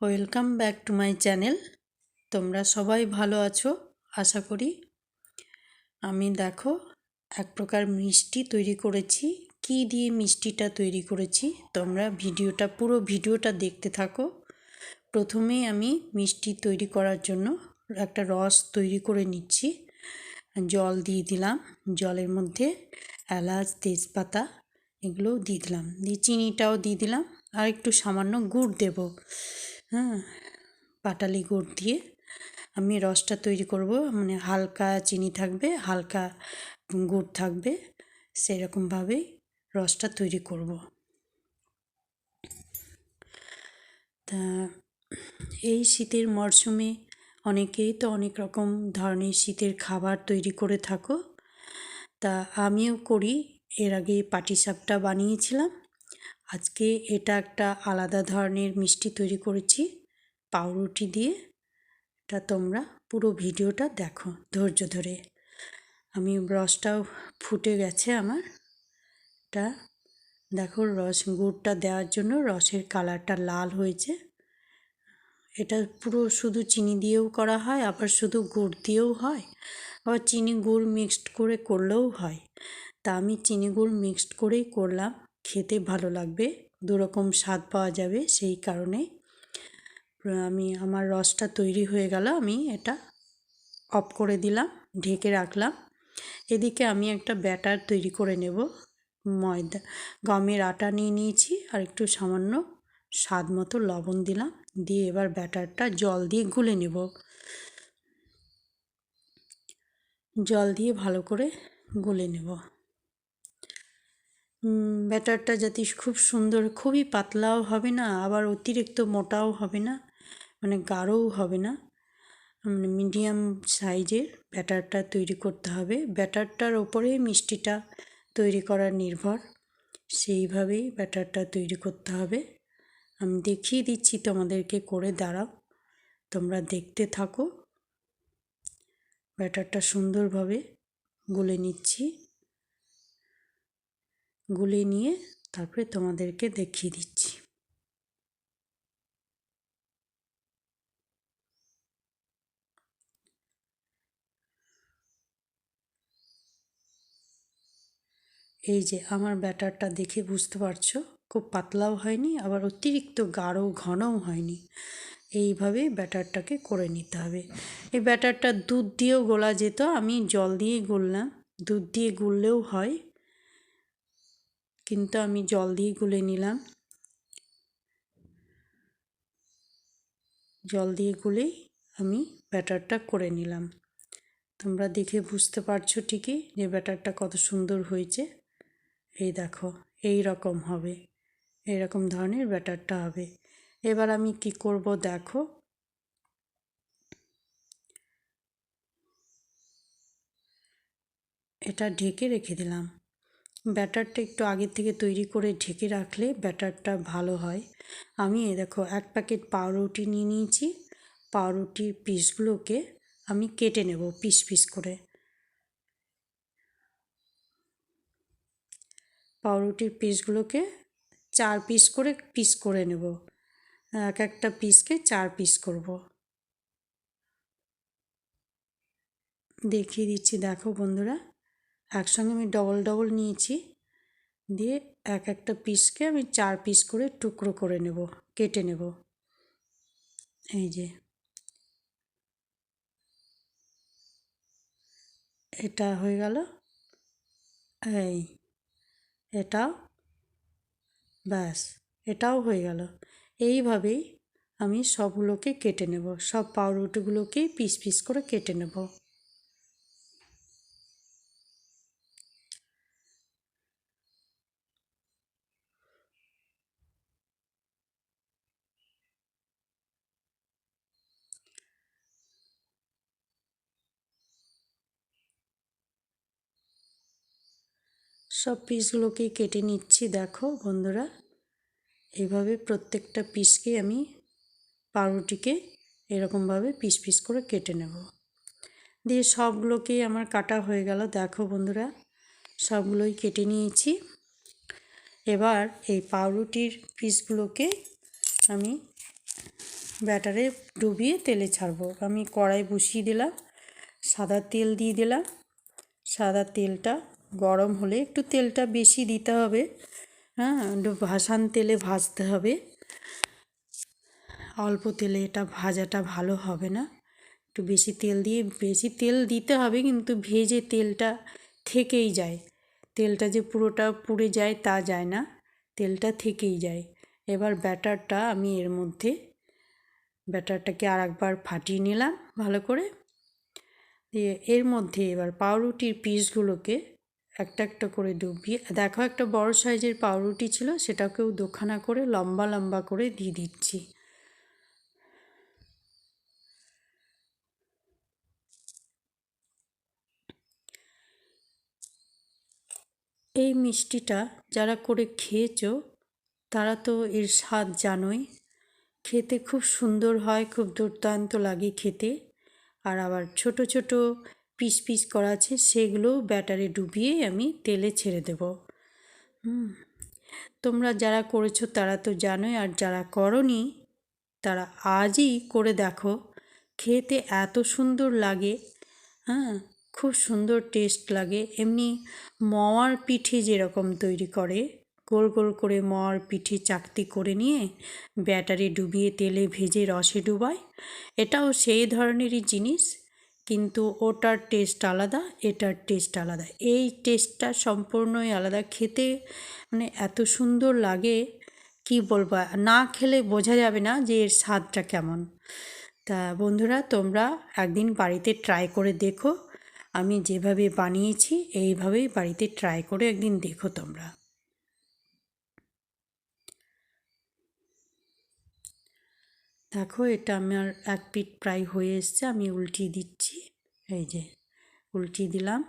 Welcome back to my channel তোমরা সবাই ভালো আছো? আশা করি। আমি দেখো, এক প্রকার মিষ্টি তৈরি করেছি। কি দিয়ে মিষ্টিটা তৈরি করেছি? তোমরা ভিডিওটা, পুরো ভিডিওটা দেখতে থাকো। প্রথমেই আমি মিষ্টি তৈরি করার জন্য একটা রস তৈরি করে নিচ্ছি। জল দিয়ে দিলাম। জলের মধ্যে এলাচ, তেজপাতা এগুলোও দিয়ে দিলাম। দিয়ে চিনিটাও দিয়ে দিলাম। আর একটু সামান্য গুড় দেবো। হ্যাঁ পাটালি গুড় দিয়ে আমি রসটা তৈরি করব। মানে হালকা চিনি থাকবে, হালকা গুড় থাকবে, সেরকমভাবেই রসটা তৈরি করব। তা এই শীতের মরশুমে অনেকেই তো অনেক রকম ধরনের শীতের খাবার তৈরি করে থাকো। তা আমিও করি। এর আগে পাটিসাপটা বানিয়েছিলাম। আজকে এটা একটা আলাদা ধরনের মিষ্টি তৈরি করেছি, পাউরুটি দিয়ে। এটা তোমরা পুরো ভিডিওটা দেখো ধৈর্য ধরে। আমি রসটাও ফুটে গেছে আমার। এটা দেখো রস, গুড়টা দেওয়ার জন্য রসের কালারটা লাল হয়েছে। এটা পুরো শুধু চিনি দিয়েও করা হয়, আবার শুধু গুড় দিয়েও হয়। আবার চিনি গুড় মিক্সড করে করলেও হয়। তা আমি চিনি গুড় মিক্সড করেই করলাম। খেতে ভালো লাগবে, দুরকম স্বাদ পাওয়া যাবে সেই কারণে। আমি, আমার রসটা তৈরি হয়ে গেল, আমি এটা অফ করে দিলাম, ঢেকে রাখলাম। এদিকে আমি একটা ব্যাটার তৈরি করে নেব, ময়দা, গমের আটা নিয়ে নিয়েছি আর একটু সামান্য স্বাদ মতো লবণ দিলাম, দিয়ে এবার ব্যাটারটা জল দিয়ে গুলে নেব। জল দিয়ে ভালো করে গুলে নেব। ব্যাটারটা যাতে খুব সুন্দর, খুবই পাতলাও হবে না, আবার অতিরিক্ত মোটাও হবে না মানে গাঢ়ও হবে না। মানে মিডিয়াম সাইজের ব্যাটারটা তৈরি করতে হবে। ব্যাটারটার ওপরে মিষ্টিটা তৈরি করার নির্ভর। সেইভাবেই ব্যাটারটা তৈরি করতে হবে। আমি দেখিয়ে দিচ্ছি তোমাদেরকে, করে দাঁড়াও। তোমরা দেখতে থাকো। ব্যাটারটা সুন্দরভাবে গুলে নিচ্ছি। গুলে নিয়ে তারপরে তোমাদেরকে দেখিয়ে দিচ্ছি। এই যে আমার ব্যাটারটা দেখে বুঝতে পারছ, খুব পাতলাও হয়নি, আবার অতিরিক্ত গাঢ় ঘনও হয়নি। এইভাবে ব্যাটারটাকে করে নিতে হবে। এই ব্যাটারটা দুধ দিয়েও গোলা যেত, আমি জল দিয়ে গুললাম। দুধ দিয়ে গুললেও হয় কিন্তু আমি জল দিয়ে গুলে নিলাম। জল দিয়ে গুলেই আমি ব্যাটারটা করে নিলাম। তোমরা দেখে বুঝতে পারছ ঠিকই যে ব্যাটারটা কত সুন্দর হয়েছে। এই দেখো, এই রকম হবে এরকম ধরনের ব্যাটারটা হবে। এবার আমি কি করব দেখো। এটা ঢেকে রেখে দিলাম। ব্যাটারটা একটু আগের থেকে তৈরি করে ঢেকে রাখলে ব্যাটারটা ভালো হয়। আমি দেখো, এক প্যাকেট পাউরুটি নিয়ে নিয়েছি। পাউরুটির পিসগুলোকে আমি কেটে নেব পিস পিস করে। পাউরুটির পিসগুলোকে চার পিস করে পিস করে নেব। এক একটা পিসকে চার পিস করব। দেখিয়ে দিচ্ছি, দেখো বন্ধুরা। একসঙ্গে আমি ডবল ডবল নিয়েছি। দিয়ে এক একটা পিসকে আমি চার পিস করে টুকরো করে নেব, কেটে নেব। এই যে। এটা হয়ে গেল। এই, এটাও। ব্যাস, এটাও হয়ে গেল। এইভাবেই আমি সবগুলোকে কেটে নেব। সব পাউরুটিগুলোকেই পিস পিস করে কেটে নেব। সব পিসগুলোকেই কেটে নিচ্ছি, দেখো বন্ধুরা। এইভাবে প্রত্যেকটা পিসকে আমি পাউরুটিকে এরকমভাবে পিস পিস করে কেটে নেব। দিয়ে সবগুলোকেই আমার কাটা হয়ে গেল, দেখো বন্ধুরা। সবগুলোই কেটে নিয়েছি। এবার এই পাউরুটির পিসগুলোকে আমি ব্যাটারে ডুবিয়ে তেলে ছাড়বো। আমি কড়াই বসিয়ে দিলাম, সাদা তেল দিয়ে দিলাম, সাদা তেলটা গরম হলে একটু তেলটা বেশি দিতে হবে। হ্যাঁ একটু ভাসান তেলে ভাজতে হবে। অল্প তেলে এটা ভাজাটা ভালো হবে না। একটু বেশি তেল দিয়ে, বেশি তেল দিতে হবে কিন্তু ভেজে তেলটা থেকেই যায়। তেলটা যে পুরোটা পুড়ে যায় তা যায় না। তেলটা থেকেই যায়। এবার ব্যাটারটা আমি এর মধ্যে, ব্যাটারটাকে আর একবার ফাটিয়ে নিলাম ভালো করে। দিয়ে এর মধ্যে এবার পাউরুটির পিসগুলোকে একটা একটা করে ডুবিয়ে, দেখো একটা বড় সাইজের পাউরুটি ছিল, সেটাকেও দোখানা করে লম্বা লম্বা করে দিয়ে দিচ্ছি। এই মিষ্টিটা যারা করে খেয়েছো, তারা তো এর স্বাদ জানোই। খেতে খুব সুন্দর হয়, খুব দুর্দান্ত লাগে খেতে। আর আবার ছোট ছোট পিস পিস করা আছে, সেগুলো ব্যাটারে ডুবিয়ে আমি তেলে ছেড়ে দেব। তোমরা যারা করেছ তারা তো জানোই, আর যারা করনি তারা আজই করে দেখো। খেতে এত সুন্দর লাগে হ্যাঁ খুব সুন্দর টেস্ট লাগে। এমনি মোয়ার পিঠে যেরকম তৈরি করে, গোল গোল করে মর পিঠে চাকতি করে নিয়ে ব্যাটারে ডুবিয়ে তেলে ভেজে রসে ডুবায়, এটাও সেই ধরনেরই জিনিস। কিন্তু ওটার টেস্ট আলাদা, এটার টেস্ট আলাদা। এই টেস্টটা সম্পূর্ণই আলাদা। খেতে মানে এত সুন্দর লাগে, কি বলব? না খেলে বোঝা যাবে না যে এর স্বাদটা কেমন। তা বন্ধুরা, তোমরা একদিন বাড়িতে ট্রাই করে দেখো। আমি যেভাবে বানিয়েছি, এইভাবেই বাড়িতে ট্রাই করে একদিন দেখো তোমরা। দেখো, এটা আমার এক পিট প্রায় হয়ে এসছে, আমি উল্টিয়ে দিচ্ছি। এই যে, উল্টিয়ে দিলাম।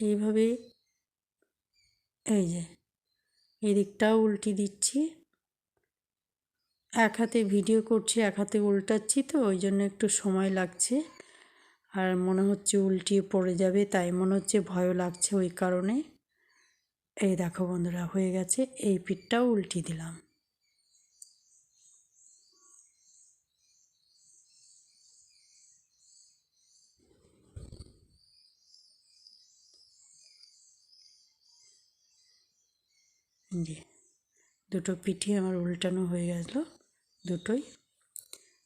এইভাবে, এই যে, এদিকটাও উল্টি দিচ্ছি। এক হাতে ভিডিও করছি, এক হাতে উল্টাচ্ছি তো, ওই জন্য একটু সময় লাগছে। আর মনে হচ্ছে উল্টিয়ে পড়ে যাবে, তাই মনে হচ্ছে ভয়ও লাগছে ওই কারণে। এই দেখো বন্ধুরা, হয়ে গেছে, এই পিঠটাও উল্টি দিলাম। জি দুটো পিঠে আমার উল্টানো হয়ে গেল দুটোই।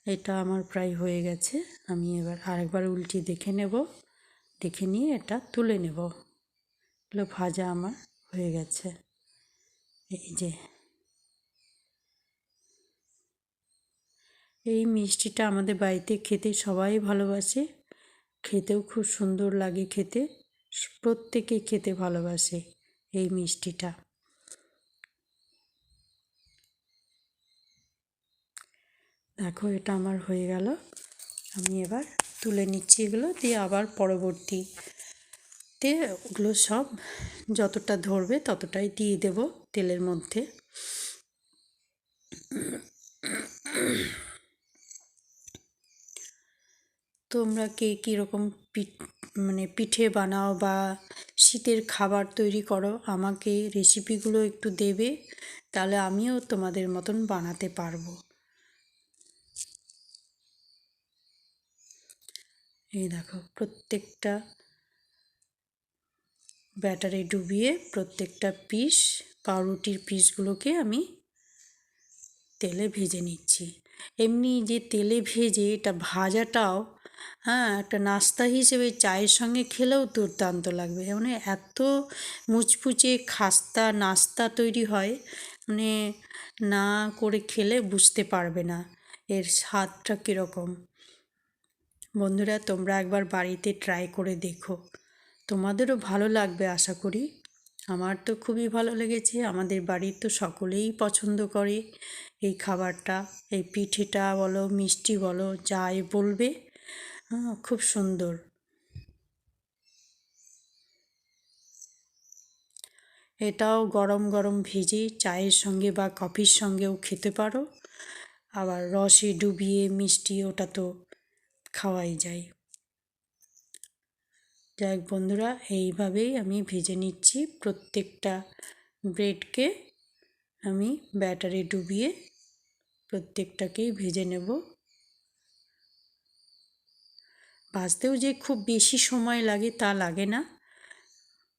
এটা আমার প্রায় হয়ে গেছে। আমি এবার আরেকবার উল্টি দেখে নেব। দেখে নিয়ে এটা তুলে নেব। এগুলো ভাজা আমার হয়ে গেছে। এই যে। এই মিষ্টিটা আমাদের বাড়িতে খেতে সবাই ভালোবাসে। খেতেও খুব সুন্দর লাগে খেতে। প্রত্যেকে খেতে ভালোবাসে এই মিষ্টিটা। দেখো, এটা আমার হয়ে গেল। আমি এবার তুলে নিচ্ছি এগুলো, দিয়ে আবার পরবর্তীতে ওগুলো সব যতটা ধরবে ততটাই দিয়ে দেব তেলের মধ্যে। তোমরা কে কীরকম পিঠ মানে পিঠে বানাও বা শীতের খাবার তৈরি করো, আমাকে রেসিপিগুলো একটু দেবে, তাহলে আমিও তোমাদের মতন বানাতে পারব। এই দেখো, প্রত্যেকটা ব্যাটারে ডুবিয়ে প্রত্যেকটা পিস পাউরুটির পিসগুলোকে আমি তেলে ভেজে নিচ্ছি। এমনি যে তেলে ভেজে এটা ভাজাটাও হ্যাঁ একটা নাস্তা হিসেবে চায়ের সঙ্গে খেলেও দুর্দান্ত লাগবে। মানে এত মুচপুচে খাস্তা, নাস্তা তৈরি হয় মানে না করে খেলে বুঝতে পারবে না, এর স্বাদটা কীরকম। বন্ধুরা, তোমরা একবার বাড়িতে ট্রাই করে দেখো। তোমাদেরও ভালো লাগবে, আশা করি। আমার তো খুবই ভালো লেগেছে। আমাদের বাড়ির তো সকলেই পছন্দ করে এই খাবারটা। এই পিঠেটা বলো, মিষ্টি বলো, যাই বলবে খুব সুন্দর। এটাও গরম গরম ভেজে চায়ের সঙ্গে বা কফির সঙ্গেও খেতে পারো। আবার রসে ডুবিয়ে মিষ্টি, ওটা তো খাওয়াই যায়। যাই হোক বন্ধুরা, এইভাবেই আমি ভেজে নিচ্ছি প্রত্যেকটা ব্রেডকে। আমি ব্যাটারে ডুবিয়ে প্রত্যেকটাকেই ভেজে নেব। ভাজতেও যে খুব বেশি সময় লাগে তা লাগে না।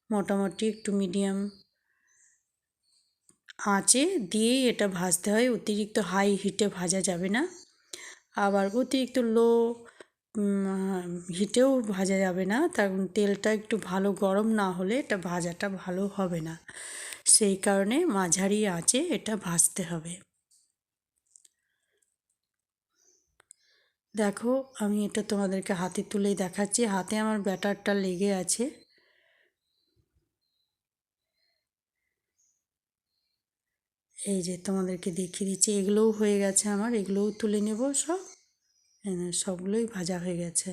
মোটামুটি একটু মিডিয়াম আঁচে দিয়েই এটা ভাজতে হয়। অতিরিক্ত হাই হিটে ভাজা যাবে না। আবার অতিরিক্ত লো হিটেও ভাজা যাবে না। তার তেলটা একটু ভালো গরম না হলে এটা ভাজাটা ভালো হবে না। সেই কারণে মাঝারি আঁচে এটা ভাজতে হবে। দেখো, আমি এটা তোমাদেরকে হাতে তুলেই দেখাচ্ছি। হাতে আমার ব্যাটারটা লেগে আছে। এই যে তোমাদেরকে দেখিয়ে দিচ্ছি। এগুলোও হয়ে গেছে আমার। এগুলোও তুলে নেব সব। সবগুলোই ভাজা হয়ে গেছে।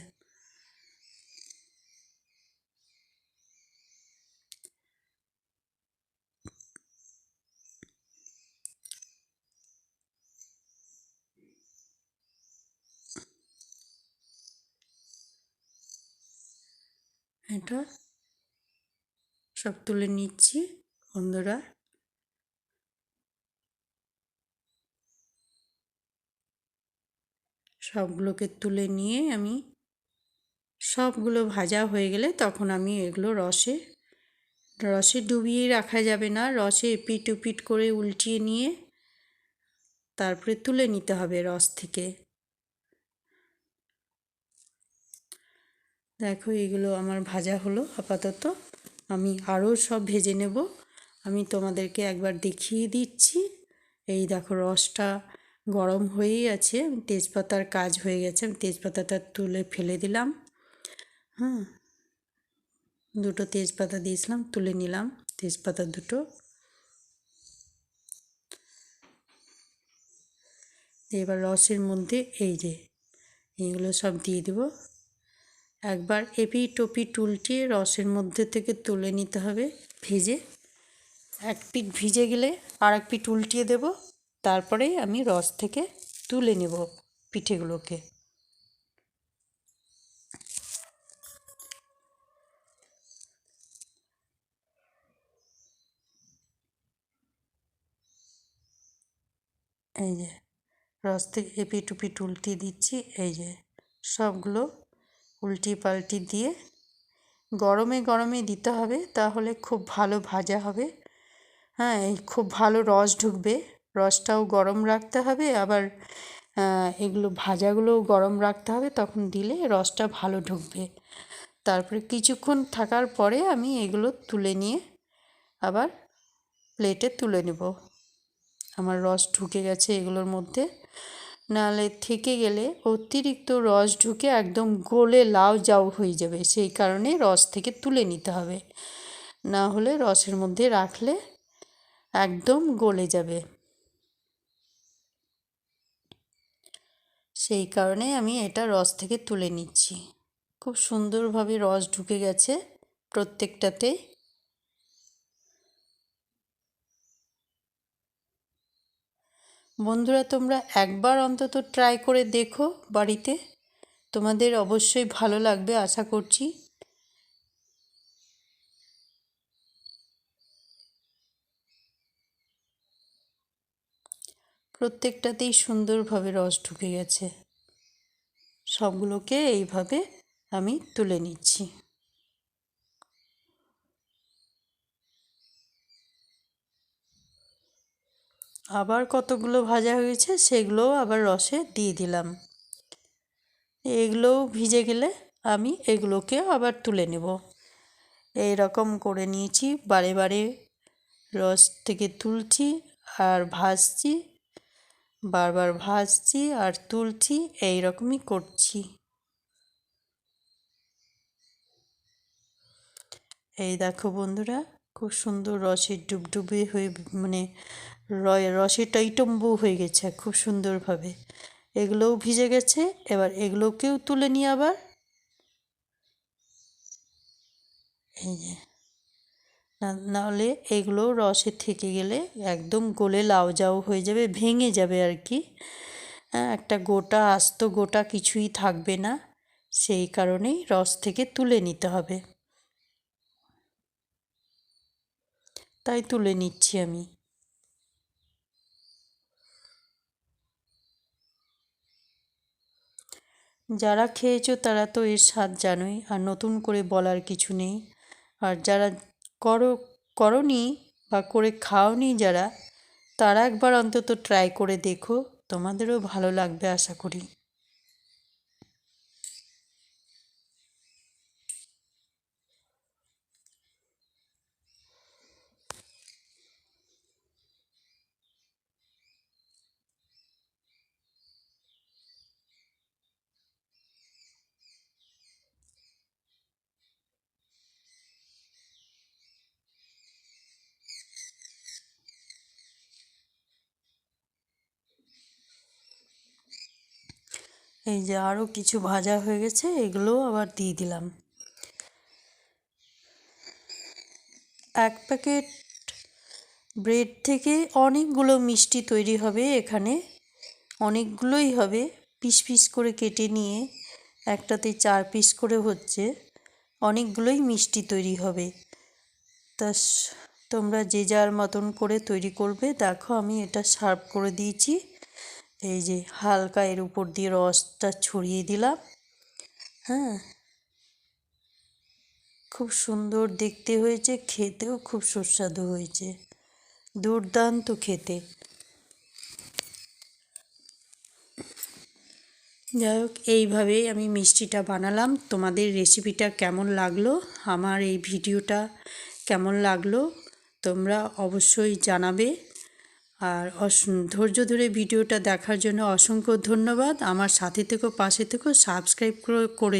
এটা সব তুলে নিচ্ছি বন্ধুরা। সবগুলোকে তুলে নিয়ে আমি সবগুলো ভাজা হয়ে গেলে তখন আমি এগুলো রসে রসে ডুবিয়ে রাখা যাবে না। রসে এপিট উপিট করে উল্টিয়ে নিয়ে তারপরে তুলে নিতে হবে রস থেকে। দেখো এগুলো আমার ভাজা হলো, আপাতত আমি আরও সব ভেজে নেব। আমি তোমাদেরকে একবার দেখিয়ে দিচ্ছি। এই দেখো রসটা গরম হয়েই আছে, তেজপাতার কাজ হয়ে গেছে, আমি তেজপাতাটা তুলে ফেলে দিলাম। হ্যাঁ দুটো তেজপাতা দিয়েছিলাম, তুলে নিলাম, তেজপাতা দুটো। এবার রসের মধ্যে এই যে এইগুলো সব দিয়ে দেবো। একবার এপি টপি টুলটিয়ে রসের মধ্যে থেকে তুলে নিতে হবে, ভেজে। এক পিট ভিজে গেলে আর এক পিট উল্টিয়ে দেব। তারপরেই আমি রস থেকে তুলে নেব পিঠেগুলোকে। এই যে, রস থেকে এপি টুপি টুলটি দিচ্ছি, এই যে, সবগুলো উল্টি পাল্টি দিয়ে গরমে গরমে দিতে হবে, তাহলে খুব ভালো ভাজা হবে। হ্যাঁ খুব ভালো রস ঢুকবে। রসটাও গরম রাখতে হবে, আবার এগুলো ভাজাগুলোও গরম রাখতে হবে, তখন দিলে রসটা ভালো ঢুকবে। তারপরে কিছুক্ষণ থাকার পরে আমি এগুলো তুলে নিয়ে আবার প্লেটে তুলে নেব। আমার রস ঢুকে গেছে এগুলোর মধ্যে। নাহলে থেকে গেলে অতিরিক্ত রস ঢুকে একদম গোলে লাউ যাও হয়ে যাবে, সেই কারণে রস থেকে তুলে নিতে হবে। না হলে রসের মধ্যে রাখলে একদম গলে যাবে। সেই কারণে আমি এটা রস থেকে তুলে নিচ্ছি। খুব সুন্দরভাবে রস ঢুকে গেছে প্রত্যেকটাতেই বন্ধুরা, তোমরা একবার অন্তত ট্রাই করে দেখো বাড়িতে। তোমাদের অবশ্যই ভালো লাগবে, আশা করছি। প্রত্যেকটাতেই সুন্দরভাবে রস ঢুকে গেছে। সবগুলোকে এইভাবে আমি তুলে নিচ্ছি। আবার কতগুলো ভাজা হয়েছে সেগুলোও আবার রসে দিয়ে দিলাম। এগুলোও ভিজে গেলে আমি এগুলোকে আবার তুলে নেব। এই রকম করে নিয়েছি, বারে বারে রস থেকে তুলছি আর ভাজছি। বারবার ভাজছি আর তুলছি এই রকমই করছি। এই দেখো বন্ধুরা, খুব সুন্দর রসের ডুবডুবে হয়ে মানে রসে টইটম্বু হয়ে গেছে খুব সুন্দরভাবে। এগুলোও ভিজে গেছে, এবার এগুলোকেও তুলে নিই আবার। এই যে। না, নাহলে এগুলো রসে থেকে গেলে একদম গোলে লাউ যাও হয়ে যাবে, ভেঙে যাবে আর কি। হ্যাঁ, একটা গোটা আস্ত গোটা কিছুই থাকবে না, সেই কারণেই রস থেকে তুলে নিতে হবে। তাই তুলে নিচ্ছি আমি। যারা খেয়েছো তারা তো এর স্বাদ জানোই, আর নতুন করে বলার কিছু নেই। আর যারা করো, করনি বা করে খাওনি যারা, তারা একবার অন্তত ট্রাই করে দেখো। তোমাদেরও ভালো লাগবে, আশা করি। এই যে আরও কিছু ভাজা হয়ে গেছে এগুলো আবার দিয়ে দিলাম। এক প্যাকেট ব্রেড থেকে অনেকগুলো মিষ্টি তৈরি হবে এখানে, অনেকগুলোই হবে পিস পিস করে কেটে নিয়ে একটাতে চার পিস করে হচ্ছে, অনেকগুলোই মিষ্টি তৈরি হবে। তা তোমরা যে যার মতন করে তৈরি করবে, দেখো আমি এটা সার্ভ করে দিয়েছি। এই যে হালকা এর উপর দিয়ে রসটা ছড়িয়ে দিলাম। হ্যাঁ। খুব সুন্দর দেখতে হয়েছে, খেতেও খুব সুস্বাদু হয়েছে। দুর্দান্ত খেতে। যাই হোক, এইভাবেই আমি মিষ্টিটা বানালাম। তোমাদের রেসিপিটা কেমন লাগল? আমার এই ভিডিওটা কেমন লাগল? তোমরা অবশ্যই জানাবে। আর ধৈর্য ধরে ভিডিওটা দেখার জন্য অসংখ্য ধন্যবাদ। আমার সাথে থেকেও পাশে থেকেও সাবস্ক্রাইব করে